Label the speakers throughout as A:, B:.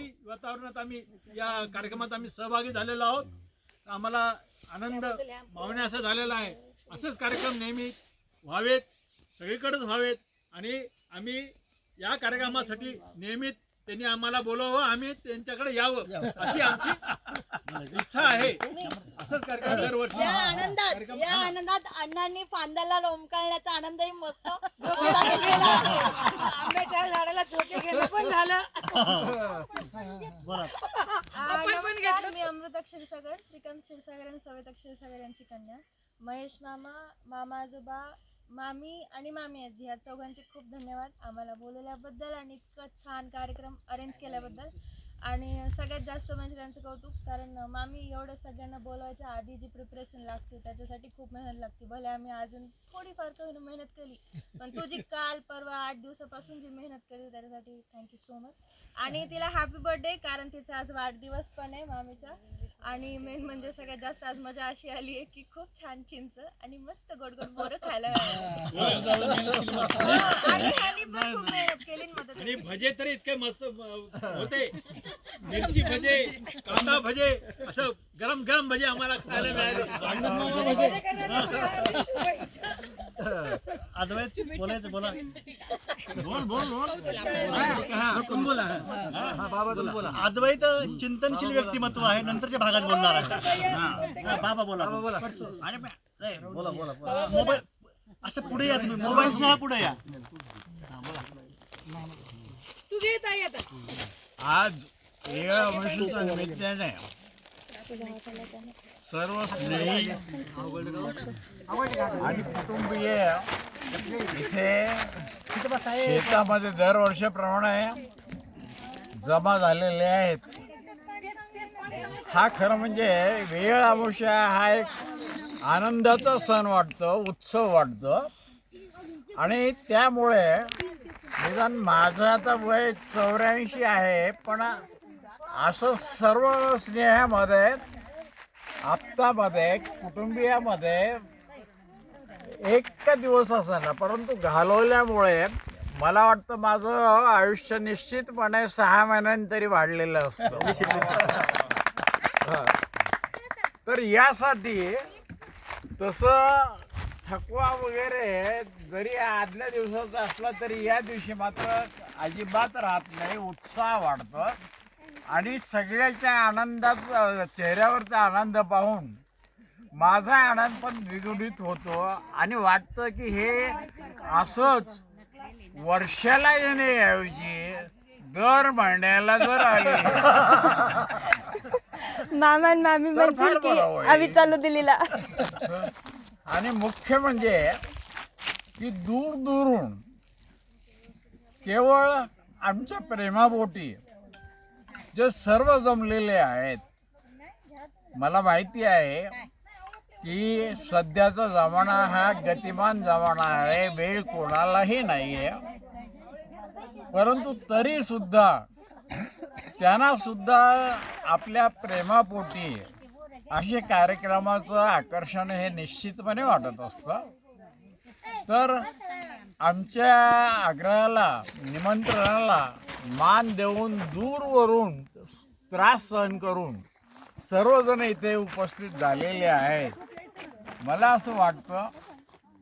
A: वातावरणात आम्ही या कार्यक्रमात आम्ही सहभागी झालेलो आहोत. आम्हाला आनंद भावने असं झालेला आहे. असेच कार्यक्रम नेहमी व्हावेत सगळीकडेच व्हावेत आणि आम्ही या कार्यक्रमासाठी नेहमी त्यांनी आम्हाला बोलावं आम्ही त्यांच्याकडे यावं अशी आमची इच्छा आहे. असंच कार्यक्रम दरवर्षी
B: या आनंदात या आनंदात अण्णांनी फांद्याला लोंबकळण्याचा आनंदही मस्त. आंब्याच्या झाडाला झोके घेणं पण झालं.
C: आपण पण घेतलं. मी अमृता क्षीरसागर श्रीकांत क्षीरसागर आणि सविता क्षीरसागर यांची कन्या. महेश मामा मामा आजोबा मामी आणि मामी आजी ह्या चौघांचे खूप धन्यवाद आम्हाला बोलवल्याबद्दल आणि इतकं छान कार्यक्रम अरेंज केल्याबद्दल. आणि सगळ्यात जास्त म्हणजे त्यांचं कौतुक कारण मामी एवढं सगळ्यांना बोलवायच्या आधी जी प्रिपरेशन लागते त्याच्यासाठी खूप मेहनत लागते. भले आम्ही अजून थोडीफार का मेहनत केली पण तू जी काल परवा आठ दिवसापासून जी मेहनत केली त्याच्यासाठी थँक्यू सो मच आणि तिला हॅपी बर्थडे कारण तिचा आज वाढदिवस पण आहे मामीचा. आणि मेन म्हणजे सगळ्यात जास्त आज मजा अशी आली आहे की खूप छान चिंच आणि मस्त गोड गोड बोरं खायला मिळाली. आणि ह्यानी पण खूप मेहनत केली आणि मदत
A: आणि भजे तरी इतके मस्त अ, होते. मिरची भजे कांदा भजे असं गरम गरम भजे आम्हाला खायला मिळाले.
D: अद्वैत बोलायचं बोला.
A: बोल बोल बोल. बोला?
D: अद्वैत चिंतनशील व्यक्तिमत्व आहे नंतरच्या भागात बोलणार आहे. हा, बाबा बोला. बोला. आणि नाही,
E: बोला बोला बोला.
D: मोबाईल असं पुढे या तुम्ही मोबाईल सह पुढे या.
C: तू घेत आहे आता.
F: आज येळा वर्षाच्या निमित्ताने सर्व स्नेही आणि कुटुंबीय इथे शेतामध्ये दरवर्षाप्रमाणे जमा झालेले आहेत. हा खरं म्हणजे वेळ अमुष्या हा एक आनंदाचा सण वाटतो उत्सव वाटतो. आणि त्यामुळे निदान माझं आता वय चौऱ्याऐंशी आहे पण असं सर्व स्नेहामध्ये आप्तामध्ये कुटुंबियामध्ये एक का दिवस ना परंतु घालवल्यामुळे मला वाटतं माझं आयुष्य निश्चितपणे सहा महिन्यांतरी वाढलेलं असतं. तर यासाठी तसं थकवा वगैरे जरी आदल्या दिवसाचा असला तरी या दिवशी मात्र अजिबात राहत नाही उत्साह वाढतो. आणि सगळ्याच्या आनंदात चेहऱ्यावरचा आनंद पाहून माझा आनंद पण द्विगुणित होतो. आणि वाटतं की हे असंच वर्षाला येण्याऐवजी दर महिन्याला जर आली.
C: मामा मामी. आम्ही चालू दिलेला.
F: आणि मुख्य म्हणजे की दूर दूरून केवळ आमच्या प्रेमापोटी जे सर्व जमलेले आहेत मला माहिती आहे की सध्याचा जमाना हा गतिमान जमाना आहे वेळ कोणालाही नाही आहे परंतु तरी सुद्धा त्यांना सुद्धा आपल्या प्रेमापोटी असे कार्यक्रमाचं आकर्षण हे निश्चितपणे वाटत असतं. तर आमच्या आग्रहाला निमंत्रणाला मान देऊन दूरवरून त्रास सहन करून सर्वजण इथे उपस्थित झालेले आहेत. मला असं वाटतं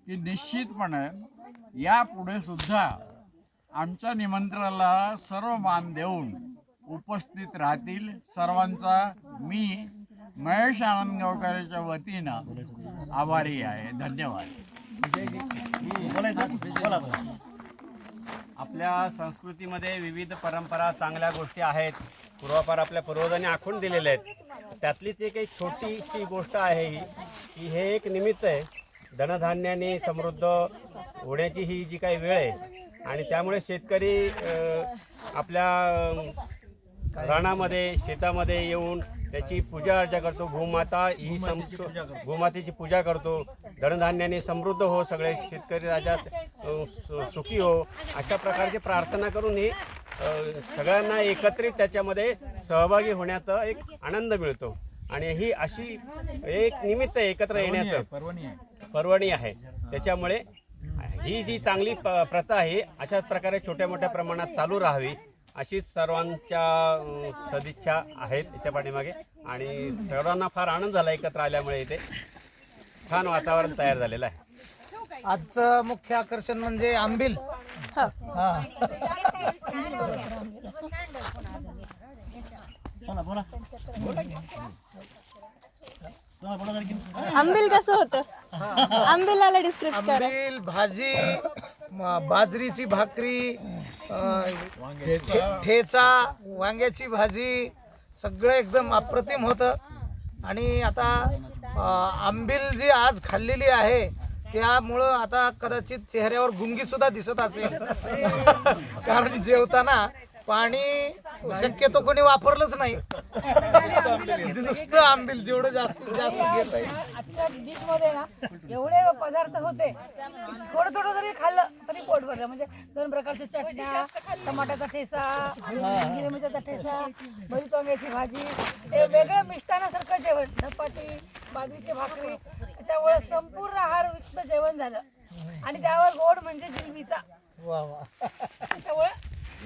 F: की निश्चितपणे यापुढे सुद्धा आमच्या निमंत्रणाला सर्व मान देऊन उपस्थित राहतील. सर्वांचा मी महेश आनंद गावकरच्या वतीनं आभारी आहे. धन्यवाद.
D: बोला.
G: आपल्या संस्कृतीमध्ये विविध परंपरा चांगल्या गोष्टी आहेत. पूर्वापार आपल्या पूर्वजांनी आखून दिलेल्या आहेत. त्यातलीच एक एक छोटीशी गोष्ट आहे ही की हे एक निमित्त आहे. धनधान्याने समृद्ध होण्याची ही जी काही वेळ आहे. आणि त्यामुळे शेतकरी आपल्या राणामध्ये रानामध्ये शेतामध्ये येऊन त्याची पूजा अर्चा करतो. भूमाता ही भूमातेची पूजा करतो. धनधान्याने समृद्ध हो सगळे शेतकरी सु- सुखी हो. अशा प्रकारची प्रार्थना करून ही सगळ्यांना एकत्रित त्याच्यामध्ये सहभागी होण्याचा एक आनंद मिळतो. आणि ही अशी एक निमित्त एकत्र येण्याचं
F: पर्वणी आहे.
G: पर्वणी आहे. त्याच्यामुळे ही जी चांगली प्रथा आहे अशाच प्रकारे छोट्या मोठ्या प्रमाणात चालू राहावी. अशीच सर्वांच्या सदिच्छा आहेत याच्या पाठीमागे. आणि सर्वांना फार आनंद झाला एकत्र आल्यामुळे इथे. छान वातावरण तयार झालेलं आहे.
E: आजचं मुख्य आकर्षण म्हणजे आंबिल. हा.
C: आंबिल कसं होतं? आंबिलाला डिस्क्रिप्ट
E: आंबिल भाजी बाजरीची भाकरी ठे- ठेचा वांग्याची भाजी सगळं एकदम अप्रतिम होतं. आणि आता अं, जी आज खाल्लेली आहे त्यामुळं आता कदाचित चेहऱ्यावर गुंगी सुद्धा दिसत असेल. कारण जेवताना पाणी शक्यतो कोणी वापरलंच नाही. नुसतं आंबिल जेवढं जास्तीत जास्त घेत
B: आजच्या डिशमध्ये ना एवढे पदार्थ होते. थोडं थोडं जरी खाल्लं तरी पोट भरलं. म्हणजे दोन प्रकारच्या चटण्या टमाट्याचा ठेसा मिरच्याचा ठेसा भरीत वांग्याची भाजी. हे वेगळं मिष्टानासारखं जेवण. धपाटी बाजरीची भाकरी. त्याच्यामुळे संपूर्ण आहार जेवण झालं. आणि त्यावर गोड म्हणजे जिलबीचा.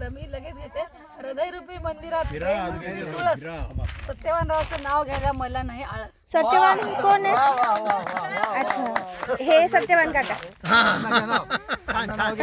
B: बरं मी लगेच घेते. हृदयरूपी मंदिरात तुळस. सत्यवानरावचं नाव घ्यायला मला नाही आळस.
C: सत्यवान कोण आहे? अच्छा. हे सत्यवान काका.
D: छान छान.